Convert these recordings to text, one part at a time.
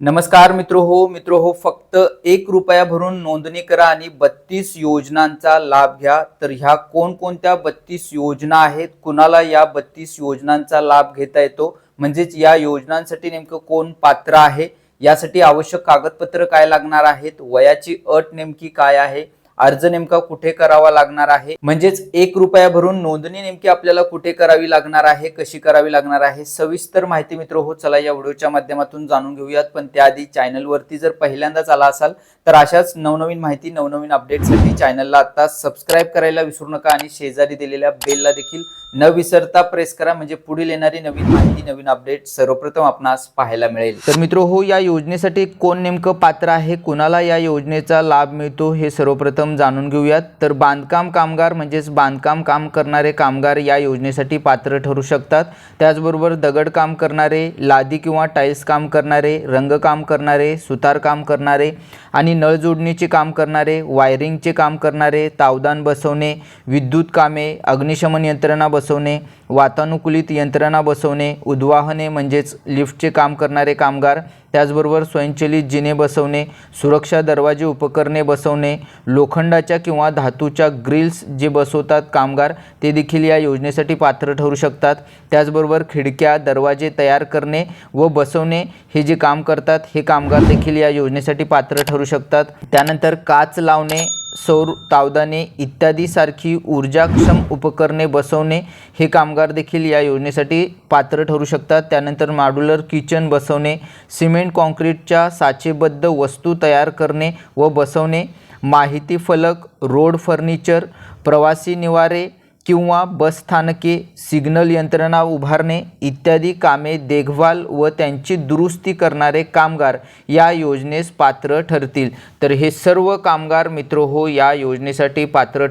नमस्कार मित्र हो मित्र हो फक्त एक रुपया भरून नोंदणी करा आणि बत्तीस योजनांचा लाभ घ्या. तर ह्या कोणकोणत्या बत्तीस योजना आहेत? कुणाला या बत्तीस योजनांचा लाभ घेता येतो? म्हणजेच या योजनांसाठी नेमकं कोण पात्र आहे? यासाठी आवश्यक कागदपत्र काय लागणार आहेत? वयाची अट नेमकी काय आहे? अर्ज नेमका कुठे करावा लागणार आहे? म्हणजेच एक रुपया भरून नोंदणी नेमकी आपल्याला कुठे करावी लागणार आहे कशी करावी लागणार आहे? सविस्तर माहिती मित्र हो चला या व्हिडिओच्या माध्यमातून जाणून घेऊयात. पण त्याआधी चॅनलवरती जर पहिल्यांदाच आला असाल तर अशाच नवनवीन माहिती नवनवीन अपडेटसाठी चॅनलला आता सबस्क्राईब करायला विसरू नका आणि शेजारी दिलेल्या बेलला देखील न विसरता प्रेस करा. म्हणजे पुढील येणारी नवीन माहिती नवीन अपडेट सर्वप्रथम आपणास पाहायला मिळेल. तर मित्र हो या योजनेसाठी कोण नेमकं पात्र आहे? कुणाला या योजनेचा लाभ मिळतो? हे सर्वप्रथम जाणून घेऊयात. तर बांधकाम कामगार म्हणजेच बांधकाम काम करणारे कामगार या योजनेसाठी पात्र ठरू शकतात. त्याचबरोबर दगडकाम करणारे लादी किंवा टाईल्स काम करणारे रंगकाम करणारे सुतार काम करणारे आणि नळ जोडणीचे काम करणारे वायरिंगचे काम करणारे तावदान बसवणे विद्युत कामे अग्निशमन यंत्रणा बसवणे वातानुकूलित यंत्रणा बसवणे उद्वाहने म्हणजेच लिफ्टचे काम करणारे कामगार त्याचबरोबर स्वयंचलित जिने बसवणे सुरक्षा दरवाजे उपकरणे बसवणे लोखंडाच्या किंवा धातूच्या ग्रिल्स जे बसवतात कामगार ते देखील या योजनेसाठी पात्र ठरू शकतात. त्याचबरोबर खिडक्या दरवाजे तयार करणे व बसवणे हे जे काम करतात हे कामगार देखील या योजनेसाठी पात्र ठरू शकतात. त्यानंतर काच लावणे सौर तावदाने इत्यादीसारखी ऊर्जाक्षम उपकरणे बसवणे हे कामगार देखील या योजनेसाठी पात्र ठरू शकतात. त्यानंतर मॉड्युलर किचन बसवणे सिमेंट कॉन्क्रीटच्या साचेबद्ध वस्तू तयार करणे व बसवणे माहिती फलक रोड फर्निचर प्रवासी निवारे किंवा बसस्थानके सिग्नल यंत्रणा उभारणे इत्यादी कामे देखभाल व त्यांची दुरुस्ती करणारे कामगार या योजनेस पात्र ठरतील. तर हे सर्व कामगार मित्र हो या योजनेसाठी पात्र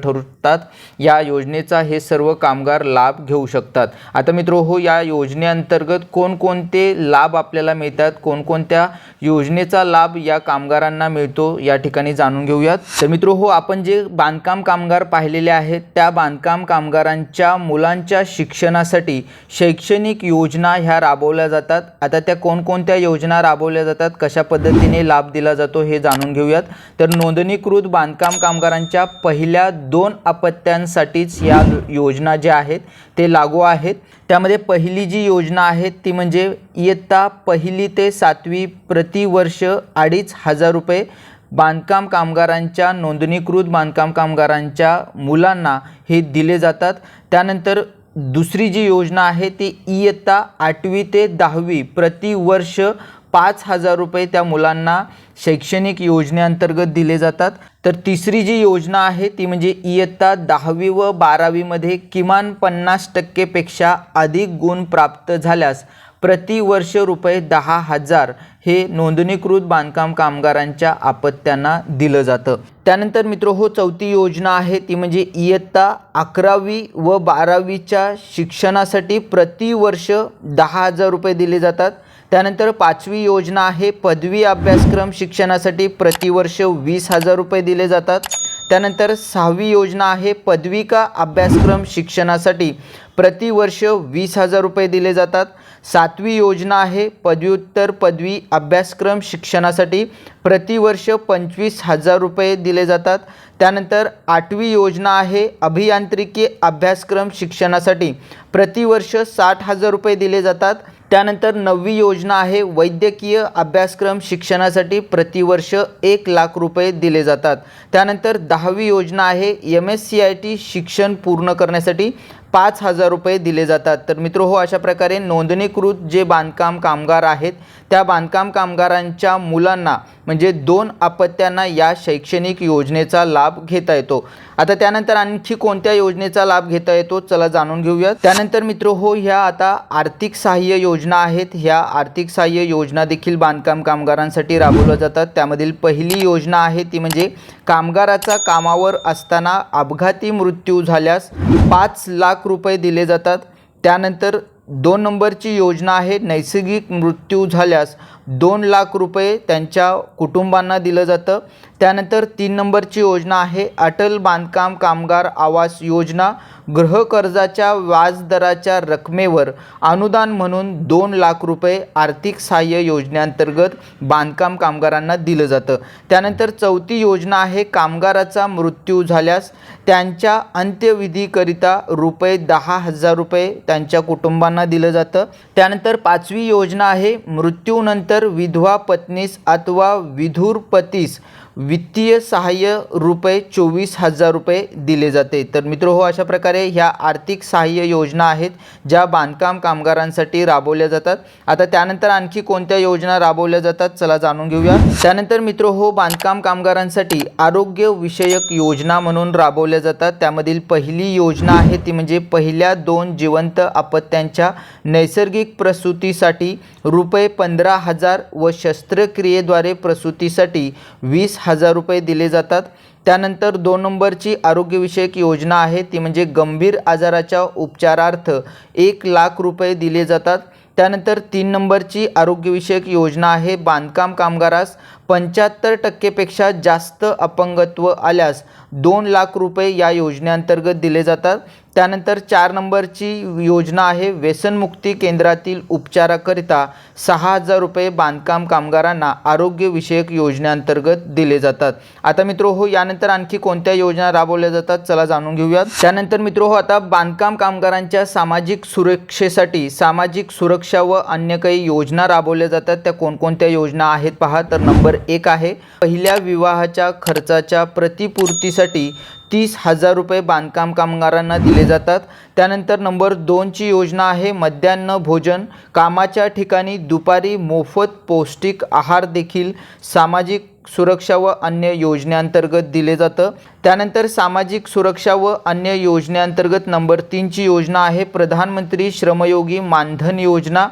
शकतात या योजनेचा हे सर्व कामगार लाभ घेऊ शकतात. आता मित्र हो या योजनेअंतर्गत कोणकोणते लाभ आपल्याला मिळतात? कोणकोणत्या योजनेचा लाभ या कामगारांना मिळतो? या ठिकाणी जाणून घेऊयात. तर मित्र हो आपण जे बांधकाम कामगार पाहिलेले आहेत त्या बांधकाम कामगारांच्या मुलांच्या शिक्षणासाठी शैक्षणिक योजना ह्या राबवल्या जातात. आता त्या कोणकोणत्या योजना राबवल्या जातात? कशा पद्धतीने लाभ दिला जातो हे जाणून घेऊयात. तर नोंदणीकृत बांधकाम कामगारांच्या पहिल्या दोन अपत्यांसाठीच या योजना ज्या आहेत ते लागू आहेत. त्यामध्ये पहिली जी योजना आहे ती म्हणजे इयत्ता पहिली ते सातवी प्रतिवर्ष अडीच हजार रुपये बांधकाम कामगारांच्या नोंदणीकृत बांधकाम कामगारांच्या मुलांना हे दिले जातात. त्यानंतर दुसरी जी योजना आहे ती इयत्ता आठवी ते दहावी प्रतिवर्ष पाच हजार रुपये त्या मुलांना शैक्षणिक योजनेअंतर्गत दिले जातात. तर तिसरी जी योजना आहे ती म्हणजे इयत्ता दहावी व बारावीमध्ये किमान पन्नास टक्केपेक्षा अधिक गुण प्राप्त झाल्यास प्रतिवर्ष रुपये दहा हजार हे नोंदणीकृत बांधकाम कामगारांच्या आपत्त्यांना दिलं जातं. त्यानंतर मित्र हो चौथी योजना आहे ती म्हणजे इयत्ता अकरावी व बारावीच्या शिक्षणासाठी प्रतिवर्ष दहा हजार रुपये दिले जातात. त्यानंतर पाचवी योजना आहे पदवी अभ्यासक्रम शिक्षणासाठी प्रतिवर्ष वीस हजार रुपये दिले जातात. त्यानंतर सहावी योजना आहे पदविका अभ्यासक्रम शिक्षणासाठी. प्रतिवर्ष वीस हजार रुपये दिले जातात. सातवी योजना आहे. पदव्युत्तर पदवी अभ्यासक्रम शिक्षणासाठी प्रतिवर्ष पंचवीस हजार रुपये दिले जातात. त्यानंतर आठवी योजना आहे. अभियांत्रिकी अभ्यासक्रम शिक्षणासाठी प्रतिवर्ष साठ हजार रुपये दिले जातात. त्यानंतर नववी योजना आहे. वैद्यकीय अभ्यासक्रम शिक्षणासाठी प्रतिवर्ष एक लाख रुपये दिले जातात. त्यानंतर दहावी योजना आहे. M S C I T शिक्षण पूर्ण करण्यासाठी पाच हजार रुपये दिले जातात. तर मित्र हो अशा प्रकारे नोंदणीकृत जे बांधकाम कामगार आहेत त्या बांधकाम कामगारांच्या मुलांना म्हणजे दोन अपत्यांना या शैक्षणिक योजनेचा लाभ घेता येतो. आता त्यानंतर आणखी कोणत्या योजनेचा लाभ घेता येतो चला जाणून घेऊया. त्यानंतर मित्र हो ह्या आता आर्थिक सहाय्य योजना आहेत. ह्या आर्थिक सहाय्य योजना देखील बांधकाम कामगारांसाठी राबवल्या जातात. त्यामधील पहिली योजना आहे ती म्हणजे कामगाराचा कामावर असताना अपघाती मृत्यू झाल्यास पाच लाख रुपये दिले जातात. त्यानंतर दोन नंबरची योजना आहे नैसर्गिक मृत्यू झाल्यास दोन लाख रुपये त्यांच्या कुटुंबांना दिलं जातं. त्यानंतर तीन नंबरची योजना आहे अटल बांधकाम कामगार आवास योजना. गृहकर्जाच्या व्याजदराच्या रकमेवर अनुदान म्हणून दोन लाख रुपये आर्थिक सहाय्य योजनेअंतर्गत बांधकाम कामगारांना दिलं जातं. त्यानंतर चौथी योजना आहे कामगाराचा मृत्यू झाल्यास त्यांच्या अंत्यविधीकरिता रुपये दहा हजार रुपये त्यांच्या कुटुंबांना दिलं जातं. त्यानंतर पाचवी योजना आहे मृत्यूनंतर विधवा पत्नीस अथवा विधुर पतीस वित्तीय सहाय्य रुपये चोवीस हजार रुपये दिले जाते. तर मित्र हो अशा प्रकारे ह्या आर्थिक सहाय्य योजना आहेत ज्या बांधकाम कामगारांसाठी राबवल्या जातात. आता त्यानंतर आणखी कोणत्या योजना राबवल्या जातात चला जाणून घेऊया. त्यानंतर मित्र हो बांधकाम कामगारांसाठी आरोग्य विषयक योजना म्हणून राबवल्या जातात. त्यामधील पहिली योजना आहे ती म्हणजे पहिल्या दोन जिवंत अपत्यांच्या नैसर्गिक प्रसूतीसाठी रुपये पंधरा हजार व शस्त्रक्रियेद्वारे प्रसूतीसाठी वीस हजार रुपये दिले जातात. त्यानंतर दोन नंबरची आरोग्यविषयक योजना आहे. ती म्हणजे गंभीर आजाराच्या उपचारार्थ एक लाख रुपये दिले जातात. त्यानंतर तीन नंबरची आरोग्यविषयक योजना आहे. बांधकाम कामगारास पंच्याहत्तर टक्केपेक्षा जास्त अपंगत्व आल्यास दोन लाख रुपये या योजनेअंतर्गत दिले जातात. त्यानंतर चार नंबरची योजना आहे व्यसनमुक्ती केंद्रातील उपचाराकरिता सहा हजार रुपये बांधकाम कामगारांना आरोग्यविषयक योजनेअंतर्गत दिले जातात. आता मित्र हो यानंतर आणखी कोणत्या योजना राबवल्या जातात चला जाणून घेऊयात. त्यानंतर मित्र हो आता बांधकाम कामगारांच्या सामाजिक सुरक्षेसाठी सामाजिक सुरक्षा व अन्य काही योजना राबवल्या जातात. त्या कोणकोणत्या योजना आहेत पहा. तर नंबर एक आहे. पहिल्या विवाहाच्या खर्चाच्या प्रतिपूर्तीसाठी तीस हजार रुपये बांधकाम कामगारांना दिले जातात. त्यानंतर नंबर दोनची योजना आहे मध्यान्ह भोजन. कामाच्या ठिकाणी दुपारी मोफत पौष्टिक आहार देखील सामाजिक सुरक्षा व अन्य योजनेअंतर्गत दिले जातं. त्यानंतर सामाजिक सुरक्षा व अन्य योजनेअंतर्गत नंबर तीनची योजना आहे प्रधानमंत्री श्रमयोगी मानधन योजना.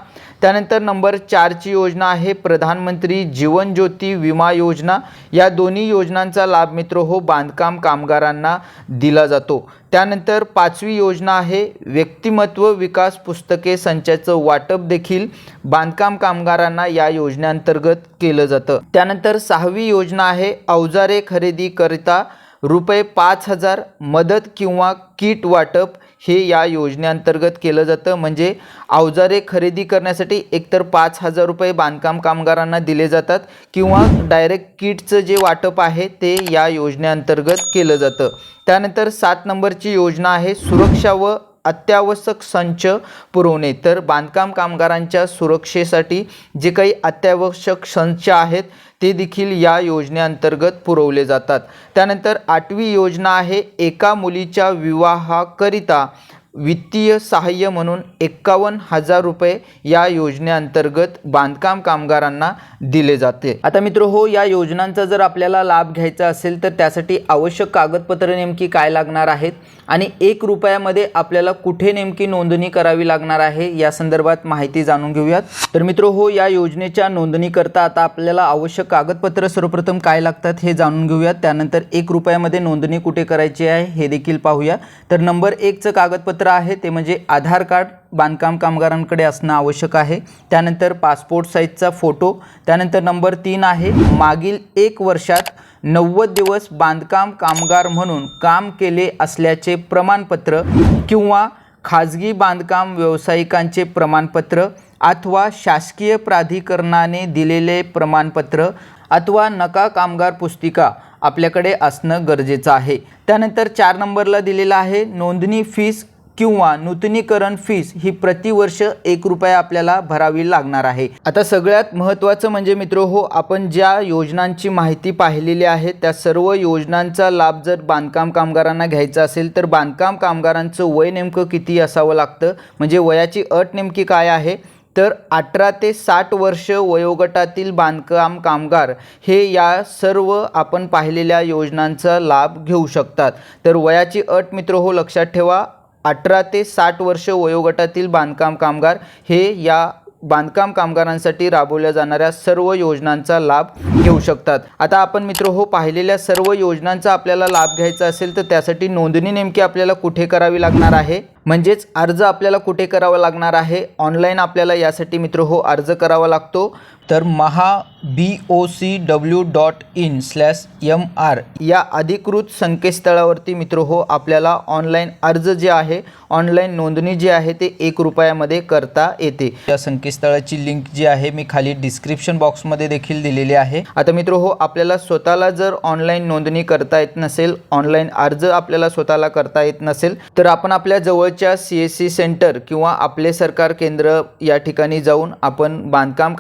त्यानंतर नंबर चारची योजना आहे प्रधानमंत्री जीवन ज्योती विमा योजना. या दोन्ही योजनांचा लाभ मित्र हो बांधकाम कामगारांना दिला जातो. त्यानंतर पाचवी योजना आहे व्यक्तिमत्व विकास पुस्तके संचाचं वाटप देखील बांधकाम कामगारांना या योजनेअंतर्गत केलं जातं. त्यानंतर सहावी योजना आहे अवजारे खरेदीकरिता रुपये पाच हजार मदत किंवा किट वाटप हे या योजनेअंतर्गत केलं जातं. म्हणजे अवजारे खरेदी करण्यासाठी एकतर पाच हजार रुपये बांधकाम कामगारांना दिले जातात किंवा डायरेक्ट किटचं जे वाटप आहे ते या योजनेअंतर्गत केलं जातं. त्यानंतर सात नंबरची योजना आहे सुरक्षा व अत्यावश्यक संच पुरवणे. तर बांधकाम कामगारांच्या सुरक्षेसाठी जे काही अत्यावश्यक संच आहेत ते देखील या योजनेअंतर्गत पुरवले जातात. त्यानंतर आठवी योजना आहे एका मुलीच्या विवाहाकरिता वित्तीय सहाय्य म्हणून एक्कावन्न हजार रुपये या योजनेअंतर्गत बांधकाम कामगारांना दिले जाते. आता मित्र हो या योजनांचा जर आपल्याला लाभ घ्यायचा असेल तर त्यासाठी आवश्यक कागदपत्र नेमकी काय लागणार आहेत आणि एक रुपयामध्ये आपल्याला कुठे नेमकी नोंदणी करावी लागणार आहे या संदर्भात माहिती जाणून घेऊयात. तर मित्र हो या योजनेच्या नोंदणीकरता आता आपल्याला आवश्यक कागदपत्र सर्वप्रथम काय लागतात हे जाणून घेऊयात. त्यानंतर एक रुपयामध्ये नोंदणी कुठे करायची आहे हे देखील पाहूया. तर नंबर एकचं कागदपत्र आहे ते म्हणजे आधार कार्ड बांधकाम कामगारांकडे असणं आवश्यक आहे. त्यानंतर पासपोर्ट साईजचा फोटो त्यानंतर नंबर तीन आहे मागील एक वर्षात नव्वद दिवस बांधकाम कामगार म्हणून काम केले असल्याचे प्रमाणपत्र किंवा खाजगी बांधकाम व्यावसायिकांचे प्रमाणपत्र अथवा शासकीय प्राधिकरणाने दिलेले प्रमाणपत्र अथवा नका कामगार पुस्तिका आपल्याकडे असणं गरजेचं आहे. त्यानंतर चार नंबरला दिलेलं आहे नोंदणी फीस किंवा नूतनीकरण फीस ही प्रतिवर्ष एक रुपया आपल्याला भरावी लागणार आहे. आता सगळ्यात महत्त्वाचं म्हणजे मित्र हो आपण ज्या योजनांची माहिती पाहिलेली आहे त्या सर्व योजनांचा लाभ जर बांधकाम कामगारांना घ्यायचा असेल तर बांधकाम कामगारांचं वय नेमकं किती असावं लागतं? म्हणजे वयाची अट नेमकी काय आहे? तर अठरा ते साठ वर्ष वयोगटातील बांधकाम कामगार हे या सर्व आपण पाहिलेल्या योजनांचा लाभ घेऊ शकतात. तर वयाची अट मित्र हो लक्षात ठेवा. अठरा ते साठ वर्ष वयोगटातील बांधकाम कामगार हे या बांधकाम कामगारांसाठी राबवल्या जाणाऱ्या सर्व योजनांचा लाभ घेऊ शकतात. आता आपण मित्र हो पाहिलेल्या सर्व योजनांचा आपल्याला लाभ घ्यायचा असेल तर त्यासाठी नोंदणी नेमकी आपल्याला कुठे करावी लागणार आहे? म्हणजेच अर्ज आपल्याला कुठे करावा लागणार आहे? ऑनलाईन आपल्याला यासाठी मित्र हो अर्ज करावा लागतो. तर Maha B O C W dot in slash M R या अधिकृत संकेतस्थळावरती मित्र हो आपल्याला ऑनलाईन अर्ज जे आहे ऑनलाईन नोंदणी जी आहे ते एक रुपयामध्ये करता येते. या संकेतस्थळाची लिंक जी आहे मी खाली डिस्क्रिप्शन बॉक्समध्ये देखील दिलेली आहे. आता मित्र हो आपल्याला स्वतःला जर ऑनलाईन नोंदणी करता येत नसेल ऑनलाईन अर्ज आपल्याला स्वतःला करता येत नसेल तर आपण आपल्या जवळच्या सी एस सी सेंटर किंवा आपले सरकार केंद्र या ठिकाणी जाऊन आपण बांधकाम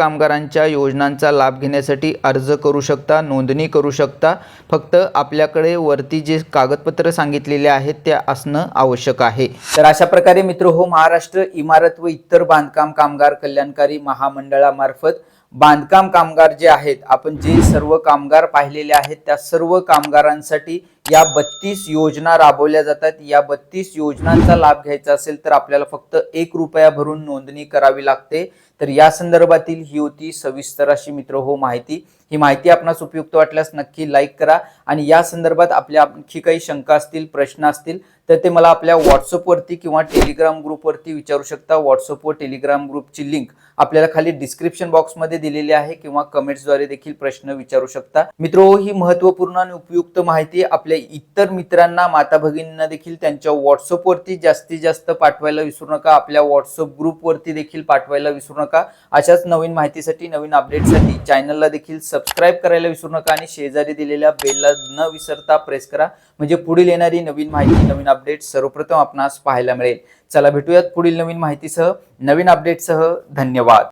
कामगारांच्या योजनांचा लाभ घेण्यासाठी अर्ज करू शकता नोंदणी करू शकता. फक्त आपल्याकडे वरती जे कागदपत्र सांगितलेले आहेत ते असणं आवश्यक आहे. तर अशा प्रकारे मित्र हो महाराष्ट्र इमारत व इतर बांधकाम कामगार कल्याणकारी महामंडळामार्फत बांधकाम कामगार जे आहेत आपण जे सर्व कामगार पाहिलेले आहेत त्या सर्व कामगारांसाठी या बत्तीस योजना राबवल्या जातात. या बत्तीस योजनांचा लाभ घ्यायचा असेल तर आपल्याला फक्त एक रुपया भरून नोंदणी करावी लागते. तर या संदर्भातील ही होती सविस्तर अशी मित्र हो माहिती. ही माहिती आपणास उपयुक्त वाटल्यास नक्की लाईक करा आणि या संदर्भात आपल्या आणखी काही शंका असतील प्रश्न असतील तर ते मला आपल्या व्हॉट्सअपवरती किंवा टेलिग्राम ग्रुपवरती विचारू शकता. व्हॉट्सअप व टेलिग्राम ग्रुपची लिंक आपल्याला खाली डिस्क्रिप्शन बॉक्समध्ये दिलेली आहे किंवा कमेंट्सद्वारे देखील प्रश्न विचारू शकता. मित्र हो, ही महत्त्वपूर्ण आणि उपयुक्त माहिती आपल्या आपल्या इतर मित्रांना माता भगिनींना देखील त्यांच्या व्हॉट्सअपवरती जास्तीत जास्त पाठवायला विसरू नका. आपल्या व्हॉट्सअप ग्रुपवरती देखील पाठवायला विसरू नका. अशाच नवीन माहितीसाठी नवीन अपडेटसाठी चॅनलला देखील सबस्क्राईब करायला विसरू नका आणि शेजारी दिलेल्या बेलला न विसरता प्रेस करा. म्हणजे पुढील येणारी नवीन माहिती नवीन अपडेट सर्वप्रथम आपणास पाहायला मिळेल. चला भेटूयात पुढील नवीन माहितीसह. नवीन अपडेटसह धन्यवाद.